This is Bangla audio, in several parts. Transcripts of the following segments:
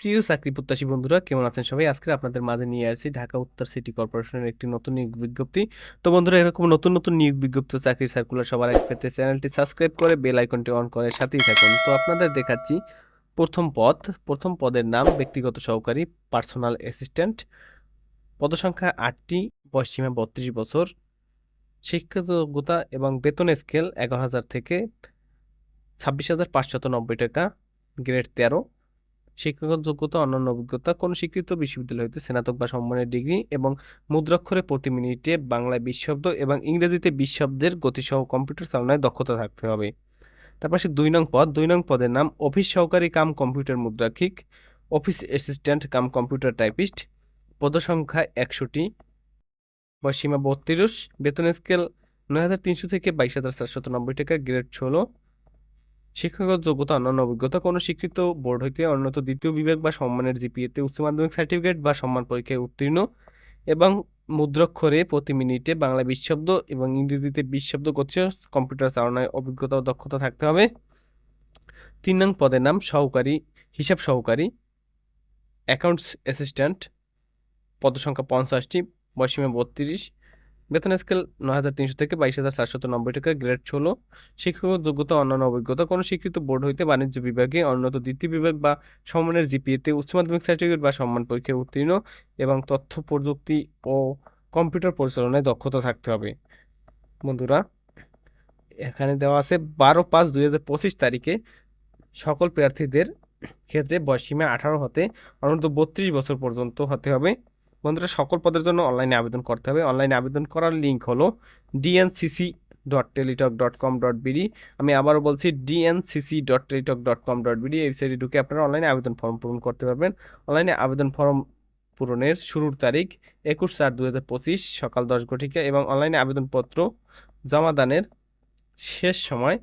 প্রিয় চাকরি প্রত্যাশী বন্ধুরা, কেমন আছেন সবাই? আজকে আপনাদের মাঝে নিয়ে আসছি ঢাকা উত্তর সিটি কর্পোরেশনের একটি নতুন নিয়োগ বিজ্ঞপ্তি। তো বন্ধুরা, এরকম নতুন নতুন নিয়োগ বিজ্ঞপ্তি চাকরি সার্কুলার সবার আগে পেতে চ্যানেলটি সাবস্ক্রাইব করে বেল আইকনটি অন করে সাথেই থাকুন। তো আপনাদের দেখাচ্ছি প্রথম পদ। প্রথম পদের নাম ব্যক্তিগত সহকারী পার্সোনাল অ্যাসিস্ট্যান্ট পদসংখ্যা আটটি বয়সসীমা বত্রিশ বছর। শিক্ষাযোগ্যতা এবং বেতন স্কেল এগারো হাজার থেকে ছাব্বিশ হাজার পাঁচশত নব্বই টাকা গ্রেড তেরো। শিক্ষাগত যোগ্যতা, অন্যান্য অভিজ্ঞতা, কোন স্বীকৃত বিশ্ববিদ্যালয় হইতে স্নাতক বা সম্মানের ডিগ্রি এবং মুদ্রাক্ষরে প্রতি মিনিটে বাংলায় বিশ শব্দ এবং ইংরেজিতে বিশ শব্দের গতিসহ কম্পিউটার চালনায় দক্ষতা থাকতে হবে। তার পাশে দুই নং পদ। দুই নং পদের নাম অফিস সহকারী cum computer মুদ্রাক্ষিক, office assistant cum computer typist. পদসংখ্যা একশোটি বয়সীমা বত্রিশ। বেতন স্কেল নয় হাজার তিনশো থেকে বাইশ হাজার চারশত নব্বই টাকা, গ্রেড ষোলো। শিক্ষাগত যোগ্যতা, অন্যান্য অভিজ্ঞতা, কোনো স্বীকৃত বোর্ড হইতে উন্নত দ্বিতীয় বিভাগ বা সম্মানের জিপিএতে উচ্চ মাধ্যমিক সার্টিফিকেট বা সম্মান পরীক্ষায় উত্তীর্ণ এবং মুদ্রাক্ষরে প্রতি মিনিটে বাংলা বিশ শব্দ এবং ইংরেজিতে বিশ শব্দ করছে কম্পিউটার চালনায় অভিজ্ঞতা ও দক্ষতা থাকতে হবে। তিন নং পদের নাম সহকারী, হিসাব সহকারী অ্যাকাউন্টস অ্যাসিস্ট্যান্ট পদসংখ্যা পঞ্চাশটি বয়সীমা বত্রিশ বেতন স্কেল নয় হাজার তিনশো থেকে বাইশ হাজার চারশত নব্বই টাকা, গ্রেড ষোলো শিক্ষাগত যোগ্যতা, অন্যান্য অভিজ্ঞতা। কোনো স্বীকৃত বোর্ড হইতে বাণিজ্য বিভাগে উন্নত দ্বিতীয় বিভাগ বা সম্মানের জিপিএতে উচ্চ মাধ্যমিক সার্টিফিকেট বা সম্মান পরীক্ষায় উত্তীর্ণ এবং তথ্য প্রযুক্তি ও কম্পিউটার পরিচালনায় দক্ষতা থাকতে হবে। বন্ধুরা, এখানে দেওয়া আছে বারো পাঁচ দুই হাজার পঁচিশ তারিখে সকল প্রার্থীদের ক্ষেত্রে বয়সীমা আঠারো হতে অনন্ত বত্রিশ বছর পর্যন্ত হতে হবে। বন্ধুরা, সকল পদের জন্য অনলাইনে আবেদন করতে হবে। অনলাইনে আবেদন করার লিঙ্ক হলো DNCC dot Teletalk dot com dot BD আমি আবারও বলছি DNCC dot Teletalk dot com dot BD এই সাইটে ঢুকে আপনারা অনলাইনে আবেদন ফর্ম পূরণ করতে পারবেন। অনলাইনে আবেদন ফর্ম পূরণের শুরুর তারিখ একুশ চার দু হাজার পঁচিশ, সকাল দশ ঘটিকা এবং অনলাইনে আবেদনপত্র জমাদানের শেষ সময়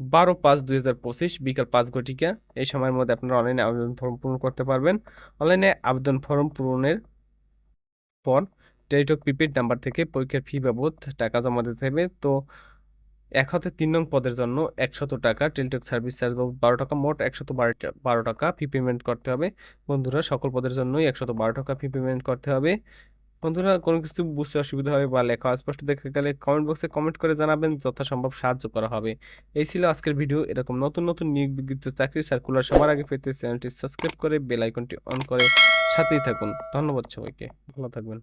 বারো পাঁচ দুই হাজার পঁচিশ বিকাল পাঁচ ঘটিকা। এই সময়ের মধ্যে আপনারা অনলাইনে আবেদন ফর্ম পূরণ করতে পারবেন। অনলাইনে আবেদন ফর্ম পূরণের পর টেলিটক প্রিপেড নাম্বার থেকে পরীক্ষার ফি বাবদ টাকা জমা দিতে হবে। তো এক হাতে তিন নং পদের জন্য একশত টাকা টেলিটক সার্ভিস চার্জ বাবদ বারো টাকা, মোট একশত বারো টাকা ফি পেমেন্ট করতে হবে। বন্ধুরা, সকল পদের জন্যই একশত বারো টাকা ফি পেমেন্ট করতে হবে। বন্ধুরা, কোনো কিছু বুঝতে অসুবিধা হবে বা লেখা স্পষ্ট দেখে গেলে কমেন্ট বক্সে কমেন্ট করে জানাবেন, যথাসম্ভব সাহায্য করা হবে। এই ছিল আজকের ভিডিও এরকম নতুন নতুন নিয়োগ বিজ্ঞপ্তি চাকরি সার্কুলার সবার আগে পেতে চ্যানেলটি সাবস্ক্রাইব করে বেল আইকনটি অন করে সাথেই থাকুন। ধন্যবাদ সবাইকে। ভালো থাকবেন।